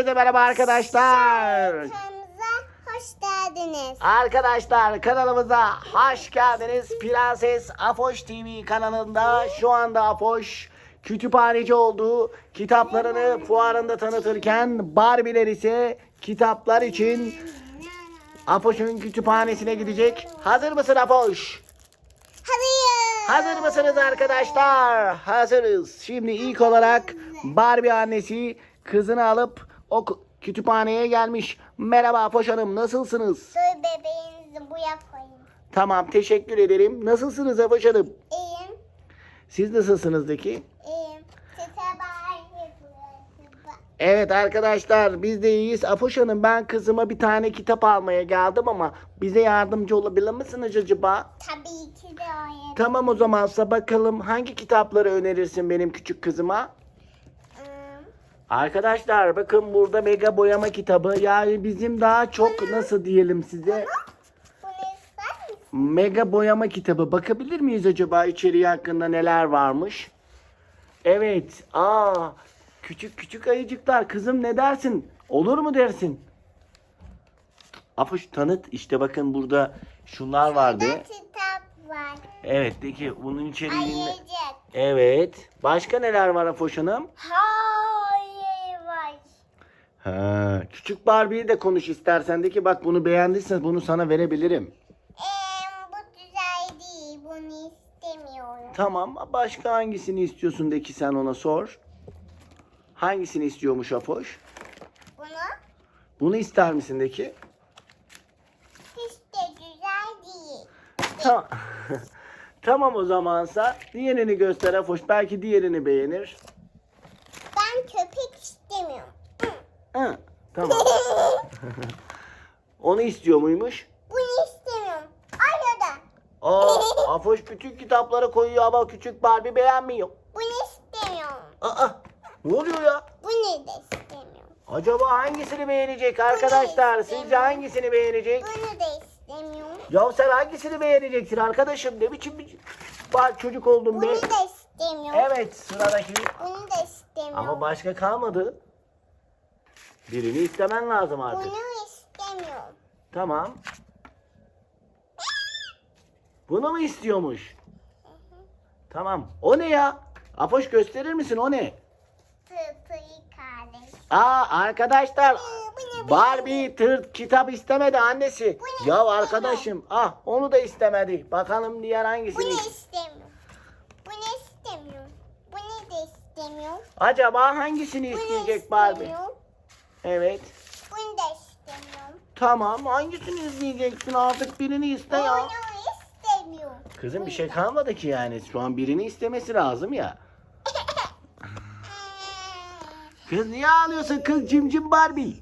Herkese merhaba arkadaşlar. Kanalımıza hoş geldiniz. Arkadaşlar kanalımıza hoş geldiniz. Prenses Afoş TV kanalında şu anda Afoş kütüphaneci oldu. Kitaplarını fuarında tanıtırken Barbie'ler ise kitaplar için Afoş'un kütüphanesine gidecek. Hazır mısın Afoş? Hazırız. Hazır mısınız arkadaşlar? Hazırız. Şimdi ilk olarak Barbie annesi kızını alıp o k- kütüphaneye gelmiş. Merhaba Afoş Hanım nasılsınız? Dur bebeğinizi buraya koyun. Tamam teşekkür ederim. Nasılsınız Afoş Hanım? İyiyim. Siz nasılsınız Deki? İyiyim. Evet arkadaşlar biz de iyiyiz. Afoş Hanım ben kızıma bir tane kitap almaya geldim ama bize yardımcı olabilir misiniz acaba? Tabii ki de öyle. Tamam o zamansa bakalım hangi kitapları önerirsin benim küçük kızıma? Arkadaşlar bakın burada mega boyama kitabı. Yani bizim daha çok nasıl diyelim size mega boyama kitabı. Bakabilir miyiz acaba içeriği hakkında neler varmış? Evet. Aa küçük küçük ayıcıklar. Kızım ne dersin? Olur mu dersin? Afuş tanıt. İşte bakın burada şunlar vardı. Kitap var. Evet de ki bunun içeriğinde. Ayıcık. Evet. Başka neler var Afoş Hanım? Var. Ha, küçük Barbie'yi de konuş istersen de ki bak bunu beğendiysen bunu sana verebilirim. Ee, bu güzel değil. Bunu istemiyorum. Tamam başka hangisini istiyorsun de ki sen ona sor. Hangisini istiyormuş Afoş? Bunu Bunu ister misin de ki? hiç de güzel değil. Tamam. tamam o zamansa diğerini göster Afoş. Belki diğerini beğenir. Ben köpek istemiyorum. Ha, tamam. Onu istiyor muymuş? Bunu istemiyorum. Ayrıca Aa, Afoş bütün kitapları koyuyor ama küçük Barbie beğenmiyor. bunu istemiyorum. Aa, ne oluyor ya? Bunu da istemiyorum. Acaba hangisini beğenecek arkadaşlar? Sizce hangisini beğenecek? Bunu da istemiyorum. Ya sen hangisini beğeneceksin arkadaşım? Ne biçim bir bak çocuk oldun be. Bunu da istemiyorum. Evet sıradaki. Bunu da istemiyorum. Ama başka kalmadı. Birini istemen lazım artık. Bunu istemiyorum. Tamam. Bunu mu istiyormuş? Tamam. O ne ya? Apoş gösterir misin o ne? Pırpırı kardeş. Aa arkadaşlar? Barbie tırt kitap istemedi annesi. Ya arkadaşım ah onu da istemedi. Bakalım diğer hangisini. Bunu istemiyorum. Bunu istemiyorum. Bunu da istemiyorum. Acaba hangisini Bunu isteyecek Barbie? istemiyorum. Evet. Bunu da istemiyorum. Tamam hangisini izleyeceksin artık birini iste ya. Bunu istemiyorum. Kızım bir şey kalmadı ki yani şu an birini istemesi lazım ya. Kız niye ağlıyorsun kız cimcim Barbie?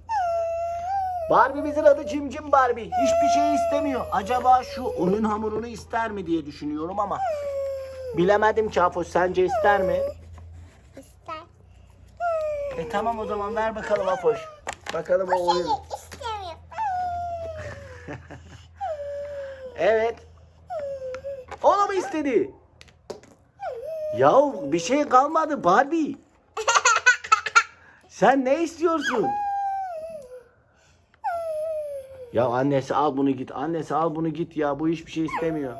Barbie'mizin adı cimcim Barbie. Hiçbir şey istemiyor. Acaba şu oyun hamurunu ister mi diye düşünüyorum ama. Bilemedim ki Afoş sence ister mi? E tamam o zaman ver bakalım Afoş. Bakalım o oyun. Seni istemiyorum. Evet. Onu mu istedi? Ya bir şey kalmadı Barbie. Sen ne istiyorsun? Ya annesi al bunu git. Annesi al bunu git ya. Bu hiçbir şey istemiyor.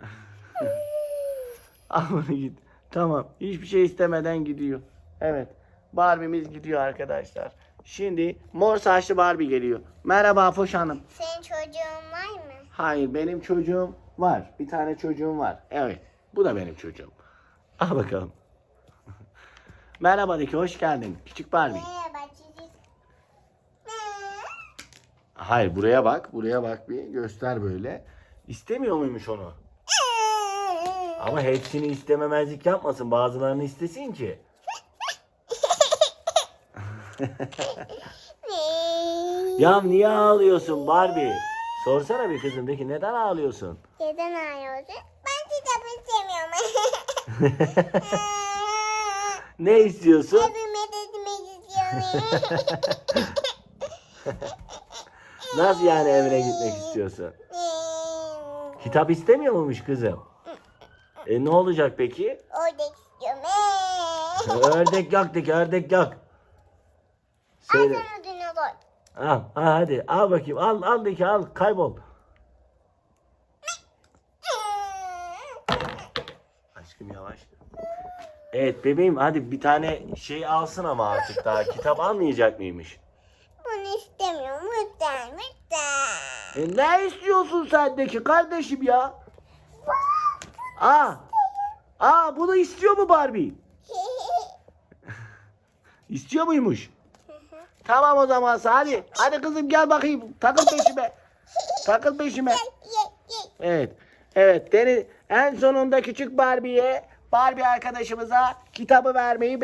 al bunu git. Tamam. Hiçbir şey istemeden gidiyor. Evet. Barbie'miz gidiyor arkadaşlar. Şimdi mor saçlı Barbie geliyor. Merhaba Foş Hanım. Senin çocuğun var mı? Hayır benim çocuğum var. Bir tane çocuğum var. Evet. Bu da benim çocuğum. Al bakalım. Merhaba Diki hoş geldin. Küçük Barbie. Merhaba çocuk. Hayır buraya bak. Buraya bak bir göster böyle. İstemiyor muymuş onu? Ama hepsini istememezlik yapmasın. Bazılarını istesin ki. Ya niye ağlıyorsun Barbie? Sorsana bir kızım de ki neden ağlıyorsun? Neden ağlıyorsun? Ben kitap istemiyorum. Ne istiyorsun? Evime gitmek istiyorum. Nasıl yani evine gitmek istiyorsun? Kitap istemiyor muymuş kızım? E ne olacak peki? Orada istiyorum. Ördek ki ördek yok. Söyle. Al sana dinozor. Al, al hadi al bakayım al al ki al kaybol. Aşkım yavaş. Evet bebeğim hadi bir tane şey alsın ama artık daha kitap almayacak mıymış? Bunu istemiyorum. Lütfen lütfen. E ne istiyorsun sendeki kardeşim ya? Aa, aa bunu istiyor mu Barbie? İstiyor muymuş? Tamam o zaman hadi. Hadi kızım gel bakayım. Takıl peşime. Takıl peşime. Evet. Evet. Deniz en sonunda küçük Barbie'ye Barbie arkadaşımıza kitabı vermeyi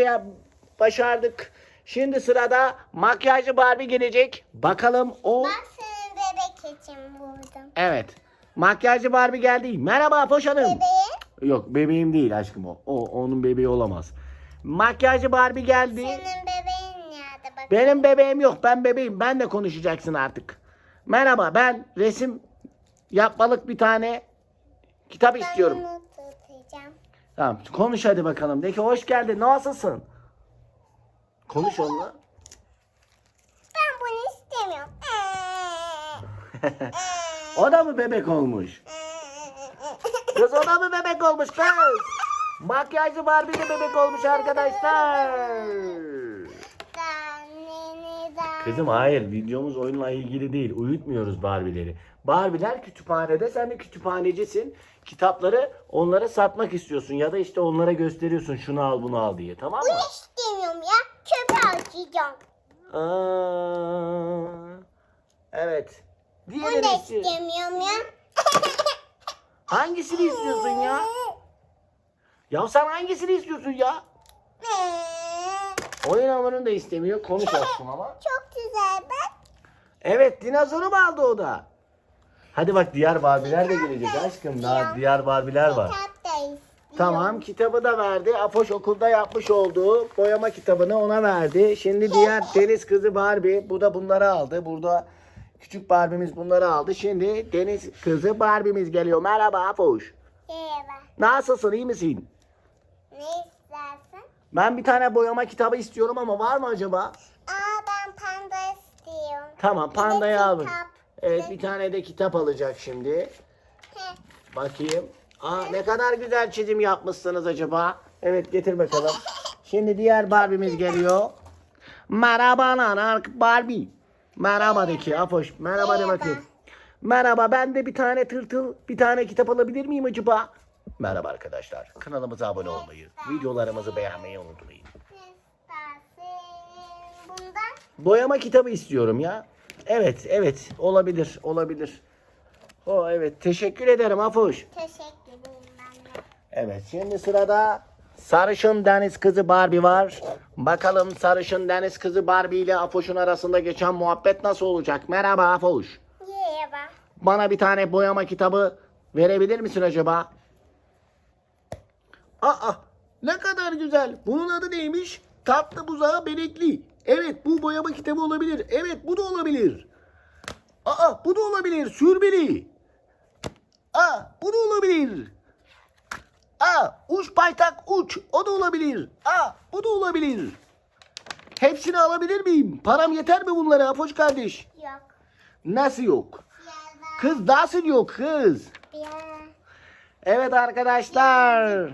başardık. Şimdi sırada makyajlı Barbie gelecek. Bakalım o Ben senin bebek için buldum. Evet. Makyajlı Barbie geldi. Merhaba Foş Hanım. Bebeğin Yok bebeğim değil aşkım o. O onun bebeği olamaz. Makyajlı Barbie geldi. senin bebeğin. Benim bebeğim yok. Ben bebeğim. Ben de konuşacaksın artık. Merhaba ben resim yapmalık bir tane kitap istiyorum. Ben onu tutacağım. Tamam konuş hadi bakalım. De ki hoş geldin. Nasılsın? Konuş onunla. Ben bunu istemiyorum. o da mı bebek olmuş? Kız o da mı bebek olmuş kız? Makyajlı Barbie de bebek olmuş arkadaşlar. Kızım hayır videomuz oyunla ilgili değil. Uyutmuyoruz Barbie'leri. Barbie'ler kütüphanede sen de kütüphanecisin. Kitapları onlara satmak istiyorsun ya da işte onlara gösteriyorsun şunu al bunu al diye tamam mı? istemiyorum ya. Çöpe atacağım. Aa, evet. Bunu Diğerini da istiyor. istemiyorum ya. Hangisini istiyorsun ya? Ya sen hangisini istiyorsun ya? Oyun hamurunu da istemiyor. Konuş aşkım ama. Çok güzel bak. Evet dinozoru mu aldı o da? Hadi bak diğer Barbie'ler de gelecek aşkım. Daha diğer Barbie'ler var. Kitap da istiyorum. Tamam kitabı da verdi. Apoş okulda yapmış olduğu boyama kitabını ona verdi. Şimdi diğer deniz kızı Barbie. Bu da bunları aldı. Burada küçük Barbie'miz bunları aldı. Şimdi deniz kızı Barbie'miz geliyor. Merhaba Apoş. Merhaba. Nasılsın iyi misin? Ne istersin? Ben bir tane boyama kitabı istiyorum ama var mı acaba? Aa ben panda istiyorum. Tamam de pandayı al. Evet bir tane de kitap alacak şimdi. Bakayım. Aa ne kadar güzel çizim yapmışsınız acaba. Evet getir bakalım. Şimdi diğer Barbie'miz geliyor. Merhaba nanar Barbie. Merhaba de ki Afoş. Merhaba de Merhaba. bakayım. Merhaba ben de bir tane tırtıl bir tane kitap alabilir miyim acaba? Merhaba arkadaşlar. Kanalımıza abone olmayı, videolarımızı beğenmeyi unutmayın. Boyama kitabı istiyorum ya. Evet, evet. Olabilir, olabilir. O evet. Teşekkür ederim Afoş. teşekkür ederim ben de. Evet şimdi sırada sarışın deniz kızı Barbie var. Bakalım sarışın deniz kızı Barbie ile Afoş'un arasında geçen muhabbet nasıl olacak? Merhaba Afoş. Merhaba. Bana bir tane boyama kitabı verebilir misin acaba? Aa ne kadar güzel. Bunun adı neymiş? Tatlı buzağı benekli. Evet bu boyama kitabı olabilir. Evet bu da olabilir. Aa bu da olabilir. Sürmeli. Aa bu da olabilir. Aa uç paytak uç. O da olabilir. Aa bu da olabilir. Hepsini alabilir miyim? Param yeter mi bunlara Afoş kardeş? Yok. Nasıl yok? Kız nasıl yok kız? Biraz. Evet arkadaşlar.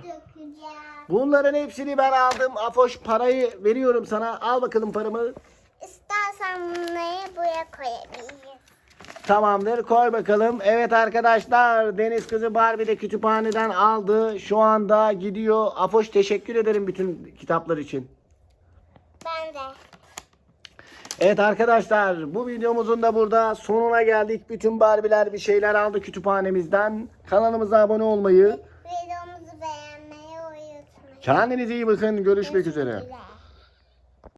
Bunların hepsini ben aldım. Afoş parayı veriyorum sana. Al bakalım paramı. İstersen bunları buraya koyabiliriz. Tamamdır koy bakalım. Evet arkadaşlar Deniz kızı Barbie de kütüphaneden aldı. Şu anda gidiyor. Afoş teşekkür ederim bütün kitaplar için. Ben de. Evet arkadaşlar bu videomuzun da burada sonuna geldik. Bütün Barbie'ler bir şeyler aldı kütüphanemizden. Kanalımıza abone olmayı. Videomuzu beğenmeyi unutmayın. Kendinize iyi bakın. Görüşmek üzere. Güzel.